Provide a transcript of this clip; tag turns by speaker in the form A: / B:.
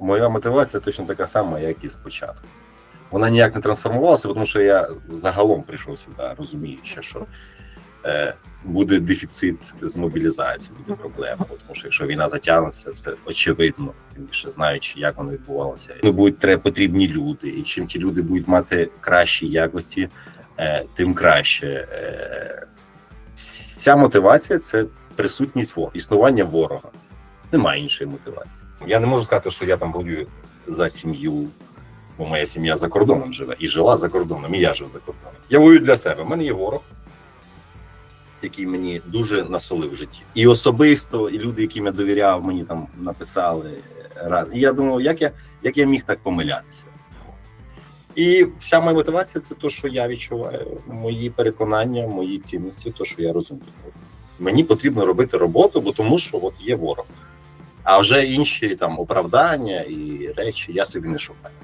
A: Моя мотивація точно така сама, як і спочатку. Вона ніяк не трансформувалася, тому що я загалом прийшов сюди, розуміючи, що е, буде дефіцит з мобілізацією, буде проблема. Тому що якщо війна затягнеться, це очевидно, тим більше знаючи, як воно відбувалося. Ну, будуть треба потрібні люди, і чим ті люди будуть мати кращі якості, е, тим краще. Е, Ця мотивація це присутність ворога, існування ворога. Немає іншої мотивації. Я не можу сказати, що я там воюю за сім'ю, бо моя сім'я за кордоном живе і жила за кордоном, і я жив за кордоном. Я воюю для себе. У мене є ворог, який мені дуже насолив в житті. І особисто, і люди, яким я довіряв, мені там написали рад. І я думав, як я, як я міг так помилятися. І вся моя мотивація це те, що я відчуваю, мої переконання, мої цінності, те, що я розумію. Мені потрібно робити роботу, бо тому що от є ворог. А вже інші там оправдання і речі я собі не шукаю.